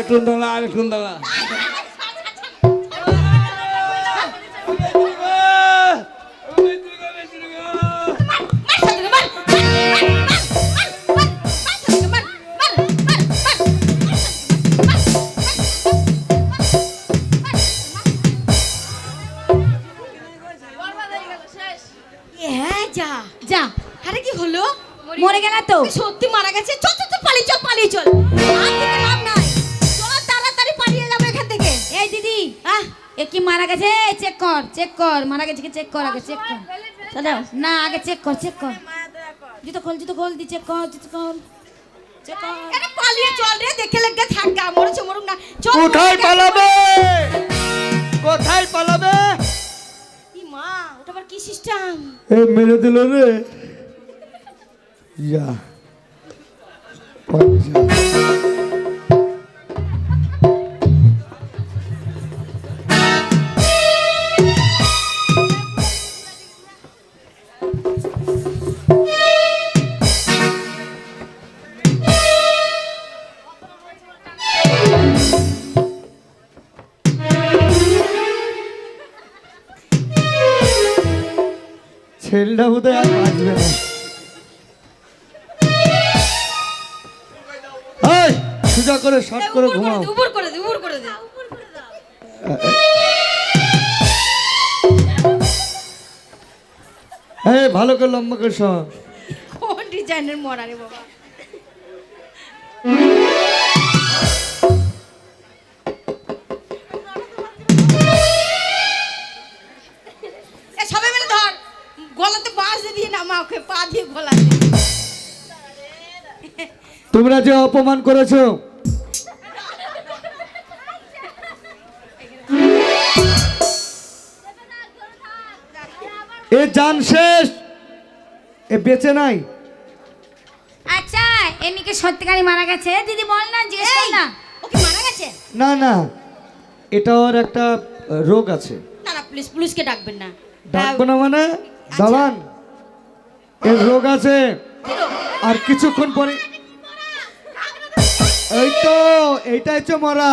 আরেকটু দাঁড়া আরেকটু দাঁড়া হ্যাঁ যা। যা। আরে কি হলো? মরে গেল তো। সত্যি মারা গেছে? চল চল চল পালিয়ে চল পালিয়ে চল। কি মারা গেছে? চেক কর চেক কর। মারা গেছে কি? চেক কর আগে চেক কর। দাদা না আগে চেক কর চেক কর। জুতো খোল জুতো খোল দি চেক কর জুতো খোল চেক কর। আরে পালিয়ে চল রে দেখে লেগে থাকা মরেছে মরুক না। চল কোথায় পালাবে? কোথায় পালাবে? ই মা ওটা আবার কি সিস্টেম এ মেরে দিল রে। যা। ছেলেটা বোধহয় আর বাঁচবে না। সোজা করে শর্ট করে ঘুমাও। উপর করে দে উপর করে দে। হ্যাঁ ভালো করে লম্বা করে শো কোন ডিজাইনের মরা রে বাবা? তোমরা যে অপমান করেছ। এ জান শেষ। এ বেঁচে নাই। আচ্ছা এনিকে সত্যিকারই মারা গেছে। দিদি বল না জিজ্ঞেস কর না। ওকে মারা গেছে? না না এটা ওর একটা রোগ আছে। না না পুলিশ পুলিশকে ডাকবেন না। ডাকবো না মানে? দালান এর রোগ আছে। আর কিছুক্ষণ পরে এই তো এইটাই হচ্ছে মরা।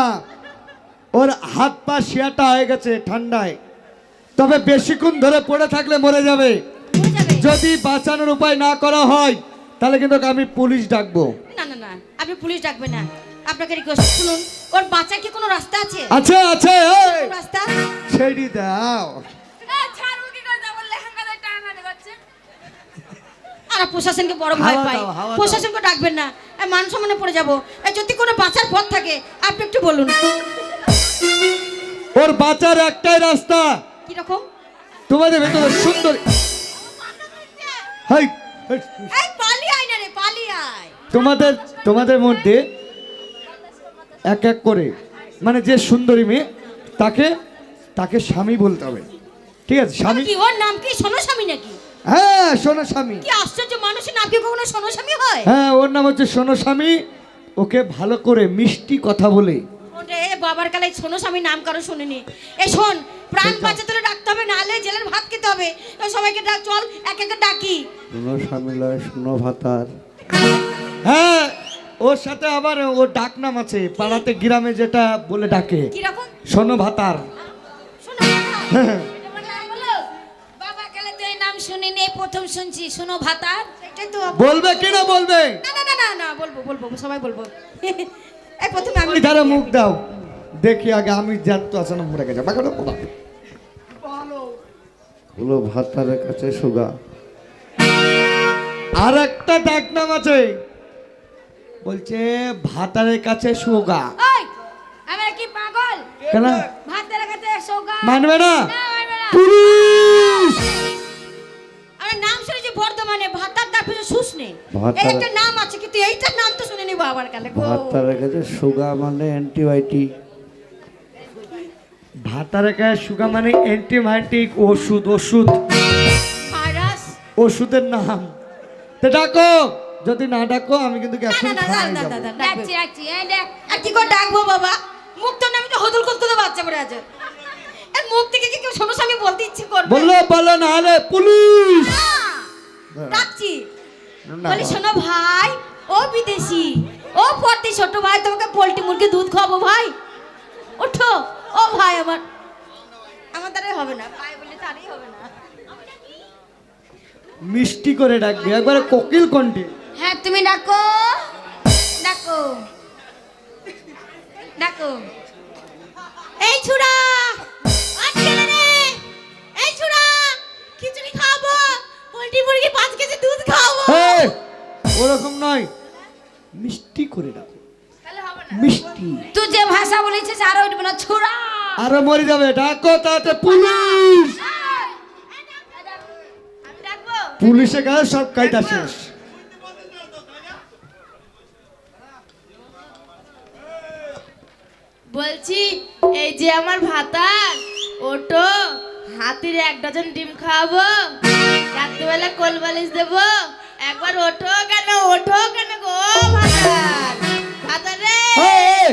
ওর হাত পা শিয়াটা হয়ে গেছে ঠান্ডায়। তবে বেশিক্ষণ ধরে পড়ে থাকলে মরে যাবে। যদি বাঁচানোর উপায় না করা হয় তাহলে কিন্তু আমি পুলিশ ডাকবো। না না না আপনি পুলিশ ডাকবেন না। আপনাকে রিকোয়েস্ট শুনুন ওর বাঁচার কি কোনো রাস্তা আছে? আছে আছে এই, রাস্তা? ছেড়ে দাও। আর প্রশাসনকে বড় ভয় পাই। প্রশাসনকে ডাকবেন না। মান সম্মানে পড়ে যাব। এই যদি কোনো বাঁচার পথ থাকে আপনি একটু বলুন। ওর বাঁচার একটাই রাস্তা। কীরকম তোমাদের ভেতরে সুন্দর হাই। এই পালিয়ে আয় না রে পালিয়ে আয়। তোমাদের তোমাদের মধ্যে এক এক করে মানে যে সুন্দরী মেয়ে তাকে তাকে স্বামী বলতে হবে। ঠিক আছে স্বামী কি ওর নাম কি? সোনস্বামী নাকি? হ্যাঁ সোনা স্বামী। কি আশ্চর্য মানুষের নাম কি কখনো সোনস্বামী হয়? হ্যাঁ ওর নাম হচ্ছে সোনা স্বামী। ওকে ভালো করে মিষ্টি কথা বলে। ওরে বাবার কালে সোনস্বামী নাম কারও শুনিনি। এই শোন প্রাণ বাঁচাতে হলে ডাকতে হবে নাহলে জেলের ভাত খেতে হবে। সবাইকে ডাক চল এক একে ডাকি। শুনো স্বামী লয় শুনো ভাতার। হ্যাঁ ওর সাথে আবার ওর ডাক নাম আছে পাড়াতে গ্রামে যেটা বলে ডাকে। কীরকম? সোনো ভাতার। শোনো তো এই নাম শুনিনি এই প্রথম শুনছি। শোনো ভাতার। এটাই তো বলবে কি না বলবে? না না না না না বলব বলব সবাই বলব। এই প্রথমে আমি ধারে মুখ দাও। দেখি আগে আমি জানতো আছে না মরে গেছে। বাবা বাবা। হলো ভাতারের কাছে সুগা আর একটা ডাক নাম আছে। বলছে ভাতারের কাছে সুগা ওই আমরা কি পাগল? কেন? ভাত দেওয়ার কাছে সোগা মানবে না? না, মানবে না। বর্ধমানে ভাতার তার পিছনে শুস নেই। ভাতার- এই একটা নাম আছে কিন্তু এইটার নাম তো শুনিনি বাবার কালে। গো। ভাতারের কাছে সুগা মানে অ্যান্টিবায়োটিক ভাতারের কাছে সুগা মানে অ্যান্টিবায়োটিক ওষুধ ওষুধ। ভাইরাস। ওষুধের নাম। তো ডাকো। যদি না ডাকো আমি কিন্তু না না না না, না, না, না, ডাকছি ডাকছি এই দেখ। আর কি করে ডাকবো বাবা? মুখ তো আমি তো হদল করতে বাচ্চা পড়ে আছে। এর মুখ থেকে কি কেউ শোনো আমি বলতে ইচ্ছে করবে? বলল বলো না হলে পুলিশ! না, ডাকছি না, বলি শোনো ভাই ও বিদেশি ও ও পড়তি ছোট ভাই তোমাকে পোল্ট্রি মুরগি দুধ খাব ভাই। ওঠো। ও ভাই আমার আমার দ্বারাই হবে না ভাই বলে তারই হবে না। মিষ্টি করে ডাকবে একবারে কোকিল কণ্ঠে। হ্যাঁ তুমি ডাকো। ডাকো। ডাকো। এই ছুড়া! পোল্ট্রি মুরগি পাঁচ কেজি দুধ খাব এই, ওরকম নয়। মিষ্টি করে মিষ্টি। তুই যে ভাষা বলেছিস আরও উঠবে না ছোড়া। আরও মরে যাবে। ডাকো তাতে পুলিশ। পুলিশে গেলে সব কায়দা শেষ। বলছি এই যে আমার ভাতার ওটো হাতির এক ডজন ডিম খাওয়াবো। রাত্রিবেলা কোল বালিশ দেবো? একবার ওঠো কেন? ওঠো কেন গো ভাতার? ভাতার রে! এই, এই,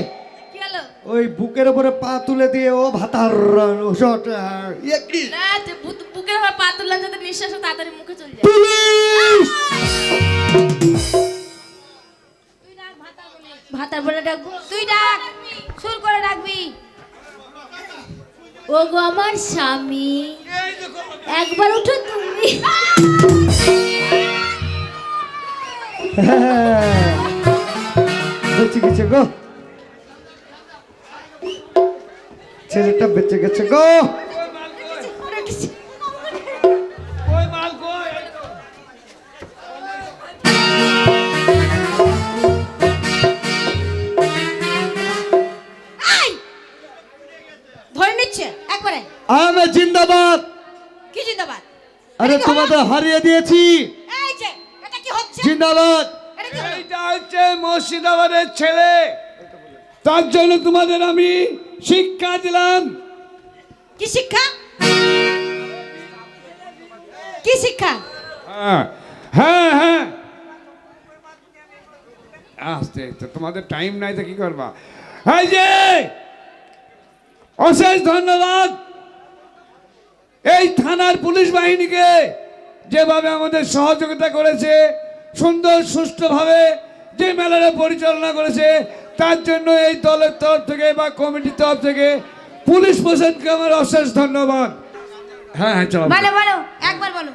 কি হলো? ওই বুকের উপরে পা তুলে দিয়ে ও ভাতার শট ইয়ে না যে বুকের আমার পা তুললাম যাতে নিঃশ্বাস তাড়াতাড়ি মুখে চলে যায়। ভাতার বলে ডাকবো। তুই ডাক সুর করে ডাকবি। ও গো আমার স্বামী একবার উঠো হ্যাঁ। বেঁচে গেছে গো। ছেলেটা বেঁচে গেছে গো। আমি জিন্দাবাদ। কি জিন্দাবাদ? আরে তোমাদের হারিয়ে দিয়েছি। এটা হচ্ছে? জিন্দাবাদ। এটা এইটা হচ্ছে মুর্শিদাবাদের ছেলে। তার জন্য তোমাদের আমি শিক্ষা দিলাম। কি শিক্ষা? কি শিক্ষা? হ্যাঁ হ্যাঁ হ্যাঁ। আসতে তো তোমাদের টাইম নাই তো কি করবা? এই যে অশেষ ধন্যবাদ। এই থানার পুলিশ বাহিনীকে যেভাবে আমাদের সহযোগিতা করেছে সুন্দর সুষ্ঠুভাবে যে মেলাটা পরিচালনা করেছে তার জন্য এই দলের তরফ থেকে বা কমিটির তরফ থেকে পুলিশ প্রশাসনকে আমার অশেষ ধন্যবাদ। হ্যাঁ হ্যাঁ চলো। বলো বলো একবার বলো।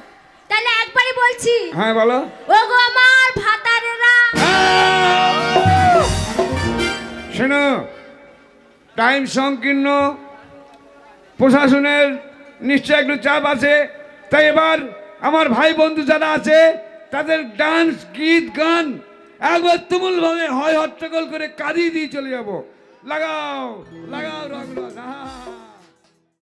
তাহলে একবারই বলছি। হ্যাঁ বলো। ও গো আমার ভাতারেরা শোনো টাইম সংকীর্ণ প্রশাসনের নিশ্চয় একটু চাপ আছে। তাই এবার আমার ভাই বন্ধু যারা আছে তাদের ডান্স গীত গান একবার তুমুলভাবে হয় হট্টগোল করে কাঁদিয়ে দিয়ে চলে যাব। লাগাও লাগাও রং রং, আহা